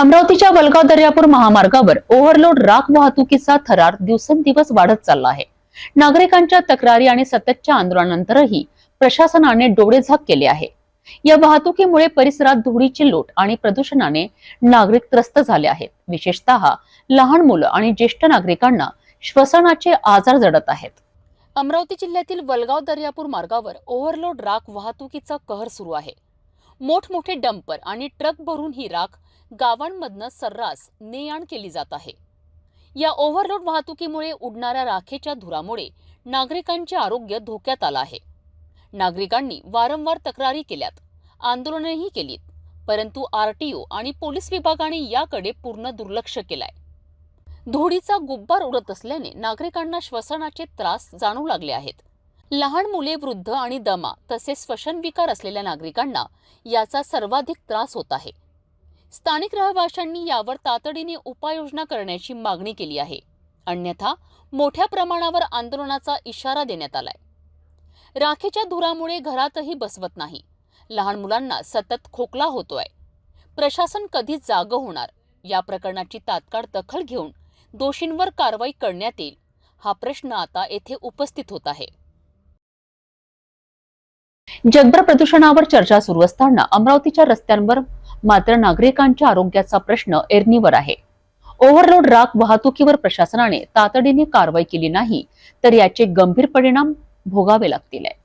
अमरावतीच्या वलगाव दर्यापूर महामार्गावर ओव्हरलोड राख वाहतुकीचा थरार दिवसेंदिवस वाढत चालला आहे. नागरिकांच्या तक्रारी आणि सततच्या आंदोलनानंतरही प्रशासनाने डोळेझाक केले आहे. या वाहतुकीमुळे परिसरात धुळीची लोट आणि प्रदूषणाने नागरिक त्रस्त झाले आहेत. विशेषतः लहान मुलं आणि ज्येष्ठ नागरिकांना श्वसनाचे आजार जडत आहेत. अमरावती जिल्ह्यातील वलगाव दर्यापूर मार्गावर ओव्हरलोड राख वाहतुकीचा कहर सुरू आहे. मोठमोठे डंपर आणि ट्रक भरून ही राख गावांमधनं सर्रास ने आण केली जात आहे. या ओव्हरलोड वाहतुकीमुळे उडणाऱ्या राखेच्या धुरामुळे नागरिकांचे आरोग्य धोक्यात आलं आहे. नागरिकांनी वारंवार तक्रारी केल्यात आंदोलनही केलीत परंतु आरटीओ आणि पोलीस विभागाने याकडे पूर्ण दुर्लक्ष केलंय. धुळीचा गुब्बार उडत असल्याने नागरिकांना श्वसनाचे त्रास जाणू लागले आहेत. लहान मुले वृद्ध आणि दमा तसेच श्वसनविकार असलेल्या नागरिकांना याचा सर्वाधिक त्रास होत आहे. स्थानिक रहिवाशांनी यावर तातडीने उपाययोजना करण्याची मागणी केली आहे. अन्यथा मोठ्या प्रमाणावर आंदोलनाचा इशारा देण्यात आलाय. राखेच्या धुरामुळे घरातही बसवत नाही. लहान मुलांना सतत खोकला होतोय. प्रशासन कधी जाग होणार. या प्रकरणाची तात्काळ दखल घेऊन दोषींवर कारवाई करण्यात येईल हा प्रश्न आता येथे उपस्थित होत आहे. जगभर प्रदूषणावर चर्चा सुरू असताना अमरावतीच्या रस्त्यांवर मात्र नागरिकांच्या आरोग्याचा प्रश्न एरणीवर आहे. ओव्हरलोड राख वाहतुकीवर प्रशासनाने तातडीने कारवाई केली नाही तर याचे गंभीर परिणाम भोगावे लागतील आहे.